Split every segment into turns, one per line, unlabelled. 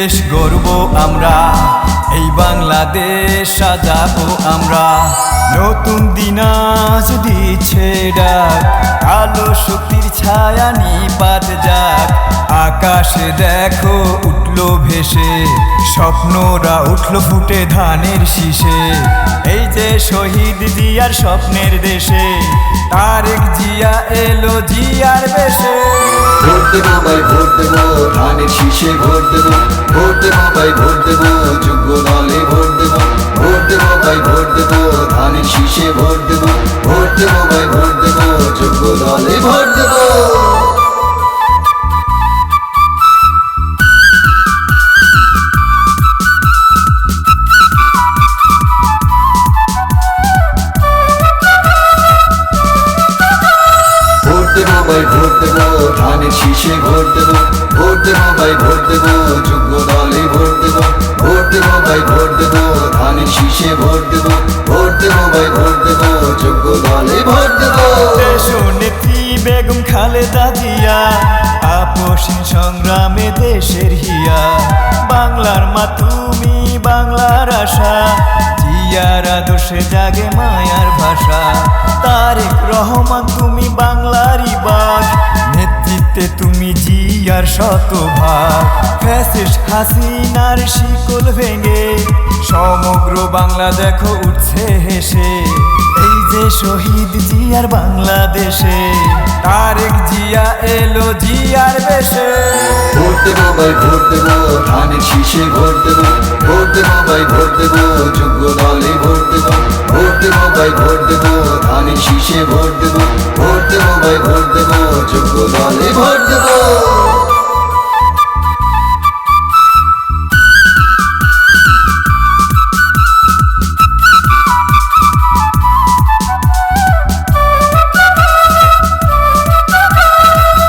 দেশ গর্ব আমরা। এই বাংলাদেশ সাজাবো আমরা। নতুন দিনাজ দিচ্ছে ডাক। আলো শক্তির ছায়া নিপাত যাক। আকাশে দেখো উঠল ভেসে। স্বপ্নরা উঠল ফুটে ধানের শীষে। এই যে শহীদ জিয়ার স্বপ্নের দেশে, তারেক জিয়া এলো জিয়ার বেশে।
ভোট দেবো ভাই ভোট দেবো, ধানের শীষে ভোট দেবো ভোট দেবো ভাই ভোট দেবো, যোগ্য দলে ভোট দেবো ভোট দেবো ভাই ভোট দেবো, ধানের শীষে ভোট দেবো ভোট দেবো ভাই ভোট দেবো, যোগ্য দলে ভোট দেবো। ভোট দেবো ধানের শীষে ভোট দেবো ভোট দেবো ভাই, ভোট দেবো, যোগ্য দলে ভোট দেবো ভোট দেবো ভাই, ভোট দেবো ধানের শীষে ভোট দেবো ভোট দেবো ভাই, ভোট দেবো, যোগ্য দলে ভোট দেবো।
নেত্রী বেগম খালেদা জিয়া আপসীন সংগ্রামে দেশের হিয়া। বাংলার মা তুমি বাংলার আশা, জিয়ার আদর্শে জাগে মায়ার ভাষা। তারেক রহমান, তুমি বাংলারই বাঘ নেতৃত্বে তুমি জিয়ার শতভাগ। ফ্যাসিস্ট হাসিনার শিকল ভেঙে সমগ্র বাংলা দেখো উঠছে হেসে। এই যে শহীদ জিয়ার বাংলাদেশে, তারেক জিয়া এলো জিয়ার বেশে।
ভোট দেবো ভাই, ভোট দেবো ধানের শীষে ভোট দেবো। ভোট দেবো ভাই দেবো, যোগ্য দলে ভোট দেবো। ভোট দেবো দেবো। ধানের শীষে ভোট দেবো ভোট দেবো ভাই, ভোট দেবো, যোগ্য দলে ভোট দেবো।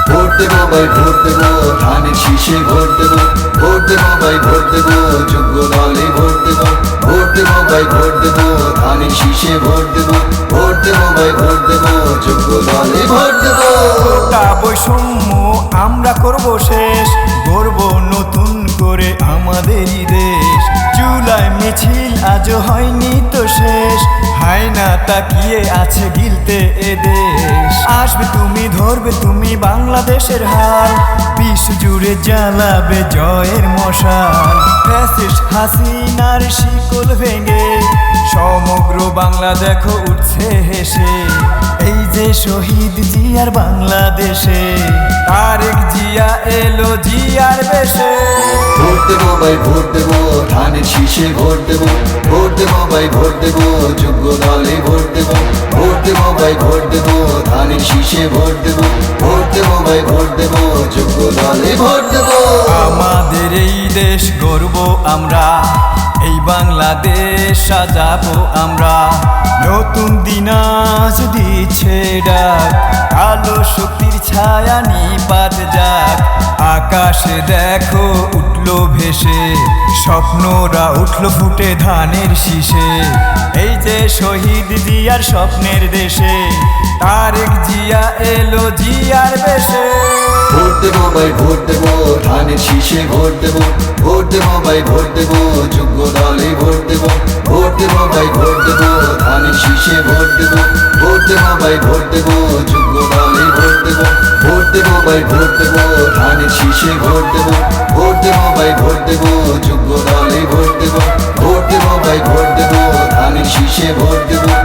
ভোট দেবো ভোট দেবো ভাই, ভোট দেবো, যোগ্য দলে ভোট দেবো ভোট দেবো ভাই, ভোট দেবো। ধানের শীষে ভোট ভোট ভাই, ভোট যোগ্য দলে ভোট
বৈষম্য আমরা করব শেষ গর্ব নতুন করে আমাদেরই দেশ। জুলাই মিছিল আজও হয়নি তো শেষ, হায় না তাকিয়ে আছে গিলতে এ দেশ। আসবে তুমি, ধরবে তুমি বাংলাদেশের হাল বিশ্ব জুড়ে জ্বালাবে জয়ের মশাল ফ্যাসিস্ট হাসিনার শিকল ভেঙে, সমগ্র বাংলা দেখো উঠছে হেসে। এই যে শহীদ জিয়ার বাংলাদেশে, তারেক জিয়া এলো জিয়ার বেশে।
ভোট দেবো ভাই, ভোট দেবো, ধানের শীষে ভোট দেবো। ভোট দেবো ভাই, ভোট দেবো, যোগ্য দলে ভোট দেবো। ভোট দেবো ভাই, ভোট দেবো, ধানের শীষে ভোট দেবো। ভোট দেবো ভাই, ভোট দেবো।
আমাদের এই দেশ গর্ব আমরা, এই বাংলাদেশ সাজাবো আমরা। নতুন দিনাজ দিচ্ছে ডাক আলো শক্তির ছায়া নিপাত যাক। আকাশে দেখো উঠল ভেসে, স্বপ্নরা উঠল ফুটে ধানের শীষে। শহীদ জিয়ার স্বপ্নের দেশে। তারেক জিয়া এলো জিয়ার বেশে।
ভোট দেবো ভাই, ভোট দেবো, ধানের শীষে ভোট দেবো। ভোট দেবো ভাই, ভোট দেবো যোগ্য দলে ভোট দেবো। ভোট দেবো ভাই, ভোট দেবো, ধানের শীষে ভোট দেবো। ভোট দেবো ভাই, ভোট দেবো যোগ্য দলে ভোট দেবো। ভোট দেবো ভাই, ভোট দেবো, ধানের শীষে ভোট দেবো। ভোট দেবো ভাই, ভোট দেবো ভোট দেবো